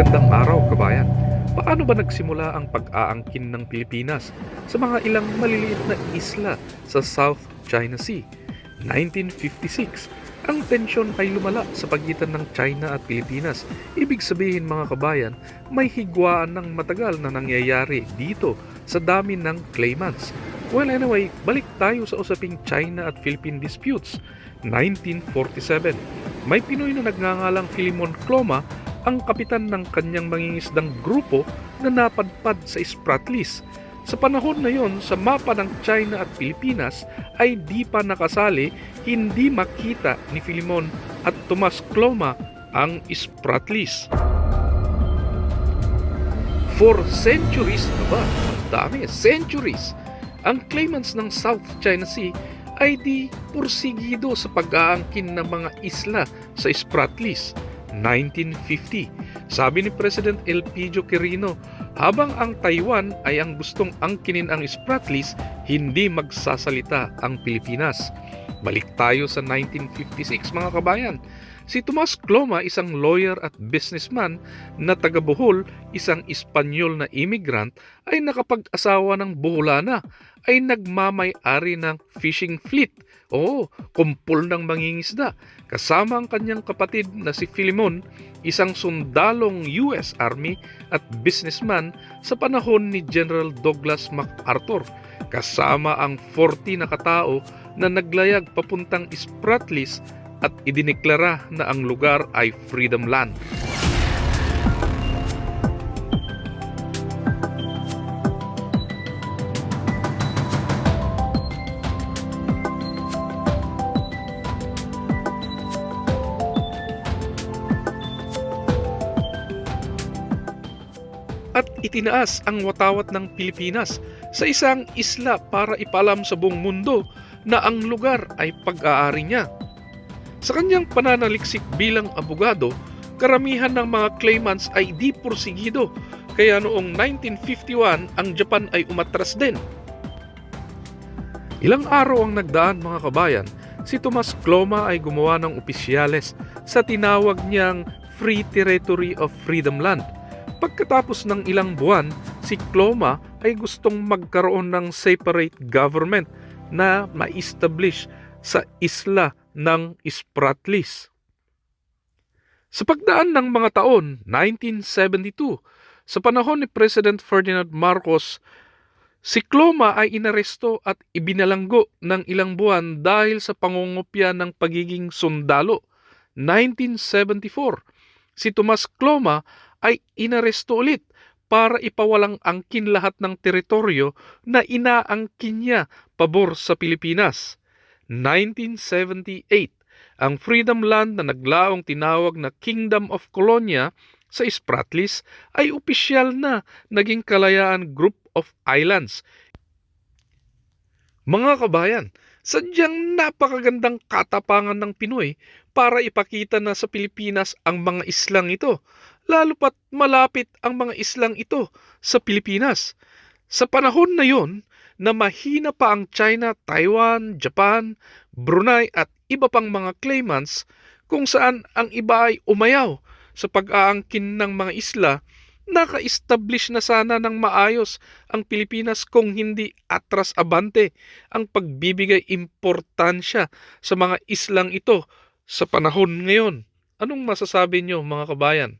Magandang araw, kabayan. Paano ba nagsimula ang pag-aangkin ng Pilipinas sa mga ilang maliliit na isla sa South China Sea? 1956. Ang tensyon ay lumala sa pagitan ng China at Pilipinas. Ibig sabihin mga kabayan, may higwaan ng matagal na nangyayari dito sa dami ng claimants. Well anyway, balik tayo sa usaping China at Philippine disputes. 1947. May Pinoy na nagngangalang Filimon Cloma ang kapitan ng kanyang mangingisdang grupo na napadpad sa Spratlys. Sa panahon na yon, sa mapa ng China at Pilipinas ay di pa nakasali, hindi makita ni Filimon at Tomas Cloma ang Spratlys. For centuries, aba, ang dami, centuries, ang claimants ng South China Sea ay di pursigido sa pag-aangkin ng mga isla sa Spratlys. 1950. Sabi ni President Elpidio Quirino, habang ang Taiwan ay ang gustong angkinin ang Spratlys, hindi magsasalita ang Pilipinas. Balik tayo sa 1956 mga kabayan. Si Tomas Cloma, isang lawyer at businessman na taga Bohol, isang Espanyol na immigrant, ay nakapag-asawa ng Boholana, ay nagmamay-ari ng fishing fleet. Oo, kumpul ng mangingisda. Kasama ang kanyang kapatid na si Filimon, isang sundalong US Army at businessman sa panahon ni General Douglas MacArthur. Kasama ang 40 na katao na naglayag papuntang Spratlys at idineklara na ang lugar ay Freedom Land. Itinaas ang watawat ng Pilipinas sa isang isla para ipalam sa buong mundo na ang lugar ay pag-aari niya. Sa kanyang pananaliksik bilang abogado, karamihan ng mga claimants ay di porsigido kaya noong 1951 ang Japan ay umatras din. Ilang araw ang nagdaan mga kabayan, si Tomas Cloma ay gumawa ng opisyales sa tinawag niyang Free Territory of Freedom Land – Pagkatapos ng ilang buwan, si Cloma ay gustong magkaroon ng separate government na ma-establish sa isla ng Spratlys. Sa pagdaan ng mga taon, 1972, sa panahon ni President Ferdinand Marcos, si Cloma ay inaresto at ibinalanggo ng ilang buwan dahil sa pangungopya ng pagiging sundalo. 1974, si Tomas Cloma ay inaresto ulit para ipawalang angkin lahat ng teritoryo na inaangkin niya pabor sa Pilipinas. 1978, ang Freedom Land na naglaong tinawag na Kingdom of Colonia sa Spratlys ay opisyal na naging kalayaan group of islands. Mga kabayan, sadyang napakagandang katapangan ng Pinoy para ipakita na sa Pilipinas ang mga islang ito lalo pat malapit ang mga islang ito sa Pilipinas. Sa panahon na yon, na mahina pa ang China, Taiwan, Japan, Brunei at iba pang mga claimants kung saan ang iba ay umayaw sa pag-aangkin ng mga isla, naka-establish na sana ng maayos ang Pilipinas kung hindi atras abante ang pagbibigay importansya sa mga islang ito sa panahon ngayon. Anong masasabi nyo mga kabayan?